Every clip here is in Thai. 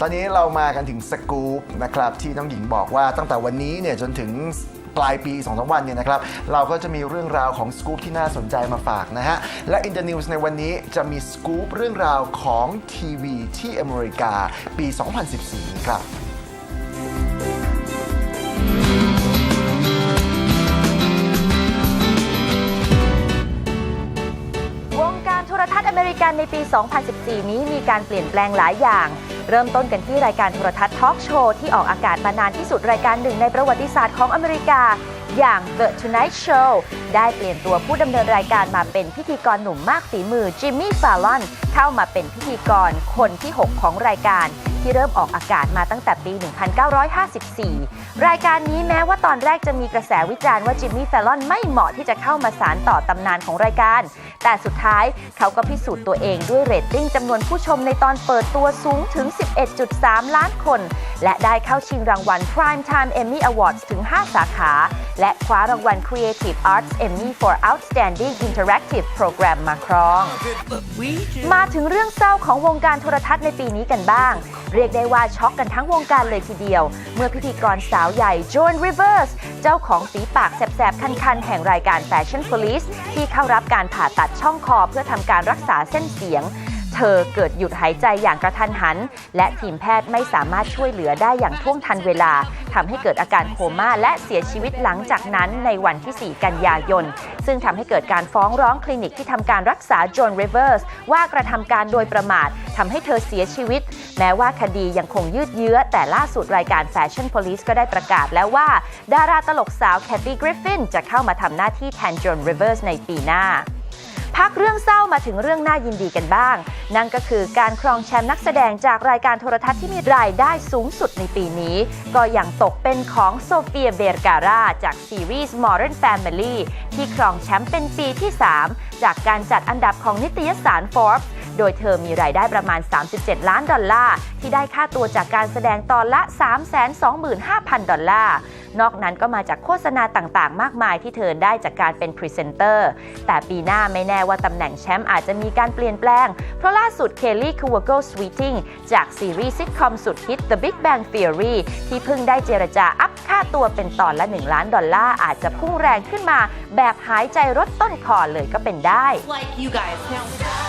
ตอนนี้เรามากันถึงสกู๊ปนะครับที่น้องหญิงบอกว่าตั้งแต่วันนี้เนี่ยจนถึงปลายปี2อสวันเนี่ยนะครับ เราก็จะมีเรื่องราวของสกู๊ปที่น่าสนใจมาฝากนะฮะ และ In the News ในวันนี้จะมีสกู๊ปเรื่องราวของทีวีที่อเมริกาปี 2014 ครับ ทรทัศน์อเมริกันในปี 2014 นี้มีการเปลี่ยนแปลงหลายอย่าง เริ่มต้นกันที่รายการโทรทัศน์ทอล์กโชว์ที่ออกอากาศมานานที่สุดรายการหนึ่งในประวัติศาสตร์ของอเมริกา อย่าง The Tonight Show ได้เปลี่ยนตัวผู้ดำเนินรายการมาเป็นพิธีกรหนุ่มมากฝีมือจิมมี่ฟาลอนเข้ามาเป็นพิธีกรคนที่ 6 ของรายการ ที่เริ่มออกอากาศมาตั้งแต่ปี 1954 รายการนี้แม้ว่าตอนแรกจะมีกระแสวิจารณ์ว่าจิมมี่แฟลลอนไม่เหมาะที่จะเข้ามาสารต่อตำนานของรายการ แต่สุดท้ายเขาก็พิสูจน์ตัวเองด้วยเรตติ้งจำนวนผู้ชมในตอนเปิดตัวสูงถึง 11.3 ล้านคน และได้เข้าชิงรางวัล Prime Time Emmy Awards ถึง 5 สาขา และคว้ารางวัล Creative Arts Emmy for Outstanding Interactive Program มาครอง มาถึงเรื่องเศร้าของวงการโทรทัศน์ในปีนี้กันบ้างเรียกได้ว่าช็อกกันทั้งวงการเลยทีเดียว เมื่อพิธีกรสาวใหญ่โจนริเวอร์สเจ้าของฝีปากแสบๆ คันๆ แห่งรายการ Fashion Police ที่เข้ารับการผ่าตัดช่องคอเพื่อทำการรักษาเส้นเสียง เธอเกิดหยุดหายใจอย่างกระทันหัน และทีมแพทย์ไม่สามารถช่วยเหลือได้อย่างท่วงทันเวลาทำให้เกิดอาการโคม่าและเสียชีวิตหลังจากนั้นในวันที่ 4 กันยายน ซึ่งทำให้เกิดการฟ้องร้องคลินิกที่ทำการรักษาโจนริเวอร์สว่ากระทำการโดยประมาททำให้เธอเสียชีวิต แม้ว่าคดียังคงยืดเยื้อ แต่ล่าสุดรายการ Fashion Police ก็ได้ประกาศแล้วว่า ดาราตลกสาวแคทตี้กริฟฟินจะเข้ามาทำหน้าที่แทนโจนริเวอร์สในปีหน้า พักเรื่องเศร้ามาถึงเรื่องน่ายินดีกันบ้าง นั่นก็คือการครองแชมป์นักแสดงจากรายการโทรทัศน์ที่มีรายได้สูงสุดในปีนี้ ก็ยังตกเป็นของโซเฟียเบร์การาจากซีรีส์ Modern Family ที่ครองแชมป์เป็นปีที่ 3 จากการจัดอันดับของนิตยสาร Forbes โดยเธอมีรายได้ประมาณ 37 ล้านดอลลาร์ ที่ได้ค่าตัวจากการแสดงตอนละ 325,000 ดอลลาร์ นอกนั้นก็มาจากโฆษณาต่างๆ มากมายที่เธอได้จากการเป็นพรีเซนเตอร์ แต่ปีหน้าไม่แน่ว่าตำแหน่งแชมป์อาจจะมีการเปลี่ยนแปลง เพราะล่าสุดเคลลี่คูวโกสวีติงจากซีรีส์ซิทคอมสุดฮิต The Big Bang Theory ที่เพิ่งได้เจรจาอัพค่าตัวเป็นตอนละ 1 ล้านดอลลาร์อาจจะพุ่งแรงขึ้นมา แบบหายใจรถต้นคอเลยก็เป็นได้ like you guys. Now,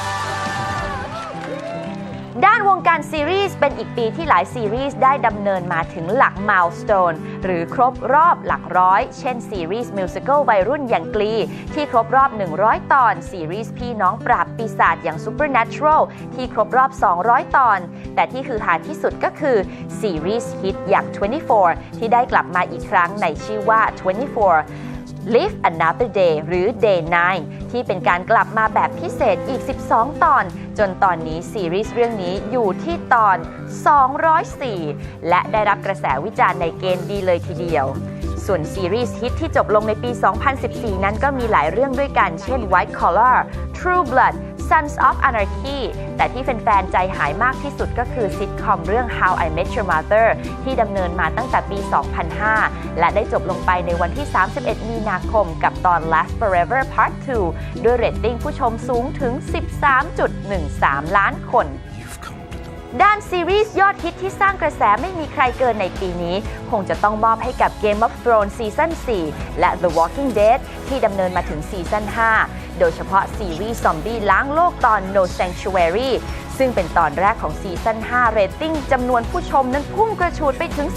ด้านวงการซีรีส์เป็นอีกปีที่หลายซีรีส์ได้ดำเนินมาถึงหลักม l ลส t o n e หรือครบรอบหลักร้อย เช่นซีรีส์มิวสิควลวัยรุ่นอย่างกลี ที่ครบรอบ 100 ตอน ซีรีส์พี่น้องปราบปีศาจอย่าง Supernatural ที่ครบรอบ 200 ตอน แต่ที่คือหาที่สุดก็คือ ซีรีส์ฮิตอย่าง 24 ที่ได้กลับมาอีกครั้งในชื่อว่า 24 Live Another Day หรือ Day 9 ที่เป็นการกลับมาแบบพิเศษอีก 12 ตอน จนตอนนี้ซีรีส์เรื่องนี้อยู่ที่ตอน 204 และได้รับกระแสวิจารณ์ในเกณฑ์ดีเลยทีเดียว ส่วนซีรีส์ฮิตที่จบลงในปี 2014 นั้นก็มีหลายเรื่องด้วยกัน เช่น White Collar True Blood Sons of Anarchy แต่ที่แฟนๆใจหายมากที่สุดก็คือซิทคอมเรื่อง How I Met Your Mother ที่ดำเนินมาตั้งแต่ปี 2005 และได้จบลงไปในวันที่ 31 มีนาคมกับตอน Last Forever Part 2 ด้วยเรตติ้งผู้ชมสูงถึง 13.13 ล้านคน ด้านซีรีส์ยอดฮิตที่สร้างกระแสไม่มีใครเกินในปีนี้ คงจะต้องมอบให้กับ Game of Thrones ซีซั่น4 และ The Walking Dead ที่ดำเนินมาถึงซีซั่น5 โดยเฉพาะซีรีส์ซอมบี้ล้างโลกตอน No Sanctuary ซึ่งเป็นตอนแรกของซีซั่น 5 เรตติ้งจำนวนผู้ชมนั้นพุ่งกระฉูดไปถึง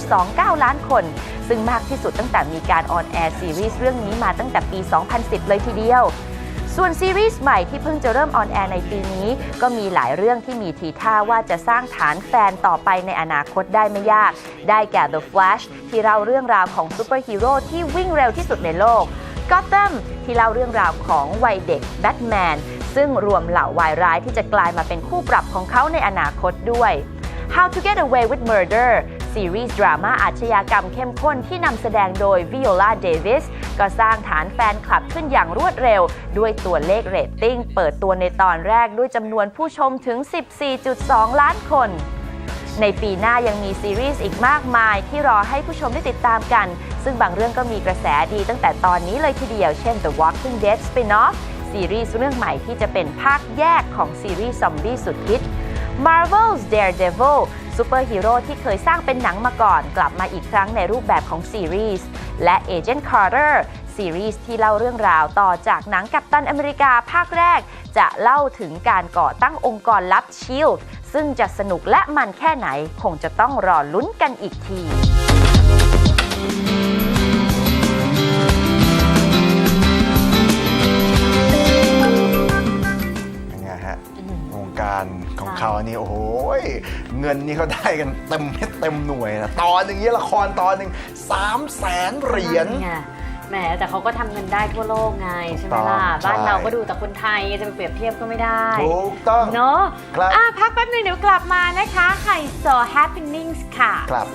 17.29 ล้านคน ซึ่งมากที่สุดตั้งแต่มีการออนแอร์ซีรีส์เรื่องนี้มาตั้งแต่ปี 2010 เลยทีเดียว ส่วนซีรีส์ใหม่ที่เพิ่งจะเริ่มออนแอร์ในปีนี้ ก็มีหลายเรื่องที่มีทีท่าว่าจะสร้างฐานแฟนต่อไปในอนาคตได้ไม่ยาก ได้แก่ The Flash ที่เล่าเรื่องราวของซูเปอร์ฮีโร่ที่วิ่งเร็วที่สุดในโลก Gotham ที่เล่าเรื่องราวของวัยเด็กแบทแมนซึ่งรวมเหล่าวายร้ายที่จะกลายมาเป็นคู่ปรับของเขาในอนาคตด้วย How to Get Away with Murder ซีรีส์ดราม่าอาชญากรรมเข้มข้นที่นำแสดงโดยวิโอลาเดวิสก็สร้างฐานแฟนคลับขึ้นอย่างรวดเร็ว ด้วยตัวเลขเรตติ้ง เปิดตัวในตอนแรกด้วยจำนวนผู้ชมถึง 14.2 ล้านคนในปีหน้ายังมีซีรีส์อีกมากมายที่รอให้ผู้ชมได้ติดตามกัน ซึ่งบางเรื่องก็มีกระแสดีตั้งแต่ตอนนี้เลยทีเดียว เช่น The Walking Dead Spin-off ซีรีส์เรื่องใหม่ที่จะเป็นภาคแยกของซีรีส์ซอมบี้สุดฮิต Marvel's Daredevil ซูเปอร์ฮีโร่ที่เคยสร้างเป็นหนังมาก่อน กลับมาอีกครั้งในรูปแบบของซีรีส์และ Agent Carter ซีรีส์ที่เล่าเรื่องราวต่อจากหนังกัปตันอเมริกาภาคแรก จะเล่าถึงการก่อตั้งองค์กรลับชิลซึ่งจะสนุกและมันแค่ไหน คงจะต้องรอลุ้นกันอีกที การของเขาอันนี้โอ้โหเงินนี่เขาได้กันเต็มเม็ดเต็มหน่วยนะตอนหนึ่งนี้ละครตอนหนึ่งสามแสนเหรียญไงแหมแต่เขาก็ทำเงินได้ทั่วโลกไงใช่ไหมล่ะ ถูกต้องบ้านเราใช่ก็ดูแต่คนไทยจะไปเปรียบเทียบก็ไม่ได้ ถูกต้อง เนาะครับ อะพักแป๊บหนึงเดี๋ยวกลับมานะคะไฮโซ happenings ค่ะ ครับ